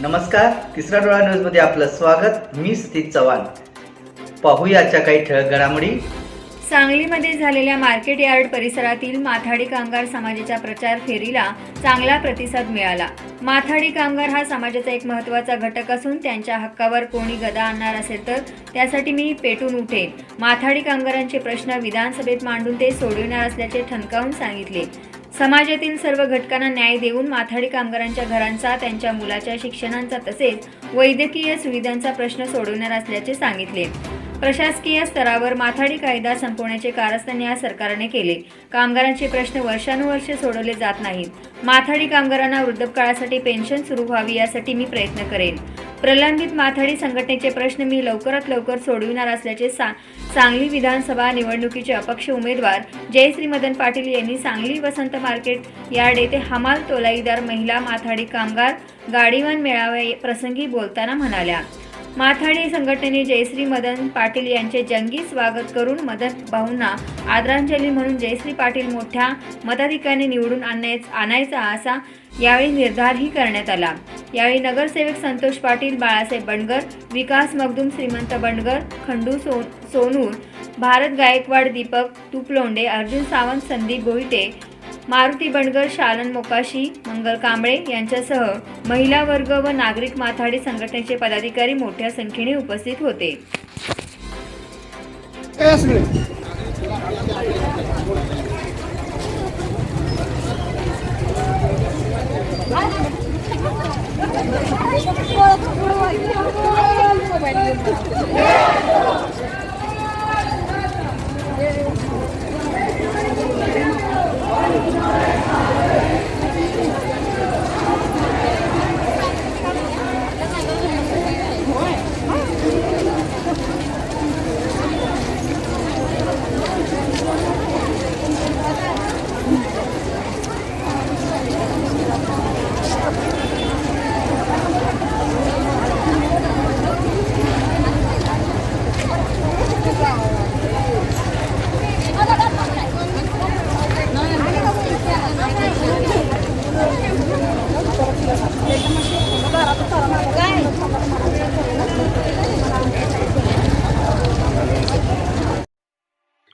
नमस्कार तिसरा डोळा न्यूजमध्ये आपलं स्वागत. मी स्थित चव्हाण. पाहूयाच्या काही ठळक घडामोडी. सांगलीमध्ये झालेल्या मार्केट यार्ड परिसरातील माथाडी कामगार समाजाच्या प्रचार फेरीला चांगला प्रतिसाद मिळाला. माथाडी कामगार हा समाजाचा एक महत्त्वाचा घटक असून त्यांच्या हक्कावर कोणी गदा आणणार असेल तर त्यासाठी मी पेटून उठेन. माथाडी कामगारांचे प्रश्न विधानसभेत मांडून ते सोडविणार असल्याचे ठणकावून सांगितले. समाजातील सर्व घटकांना न्याय देऊन माथाडी कामगारांच्या घरांचा त्यांच्या मुलाच्या शिक्षणांचा तसेच वैद्यकीय सुविधांचा प्रश्न सोडवणार असल्याचे सांगितले. प्रशासकीय स्तरावर माथाडी कायदा संपवण्याचे कारस्थान या सरकारने केले. कामगारांचे प्रश्न वर्षानुवर्षे सोडवले जात नाहीत. माथाडी कामगारांना वृद्धकाळासाठी पेन्शन सुरू व्हावी यासाठी मी प्रयत्न करेन. प्रलंबित माथाडी संघटनेचे प्रश्न मी लवकरात लवकर सोडविणार असल्याचे सा सांगली विधानसभा निवडणुकीचे अपक्ष उमेदवार जयश्री मदन पाटील यांनी सांगली वसंत मार्केट यार्ड येथे हमाल तोलाईदार महिला माथाडी कामगार गाडीवान मेळाव्या प्रसंगी बोलताना म्हणाल्या. माथाडी संघटनेने जयश्री मदन पाटील यांचे जंगी स्वागत करून मदन भाऊंना आदरांजली म्हणून जयश्री पाटील मोठ्या मताधिकाने निवडून आणण्याच- आणायचा असा यावेळी निर्धारही करण्यात आला. यावेळी नगरसेवक संतोष पाटील बाळासाहेब बंडगर विकास मगदूम श्रीमंत बंडगर खंडू सो सोनूर भारत गायकवाड दीपक तुपलोंडे अर्जुन सावंत संदीप गोहिटे मारुती बंडगर शालन मोकाशी मंगल कांबळे यांच्यासह महिला वर्ग व नागरिक माथाडी संघटनेचे पदाधिकारी मोठ्या संख्येने उपस्थित होते.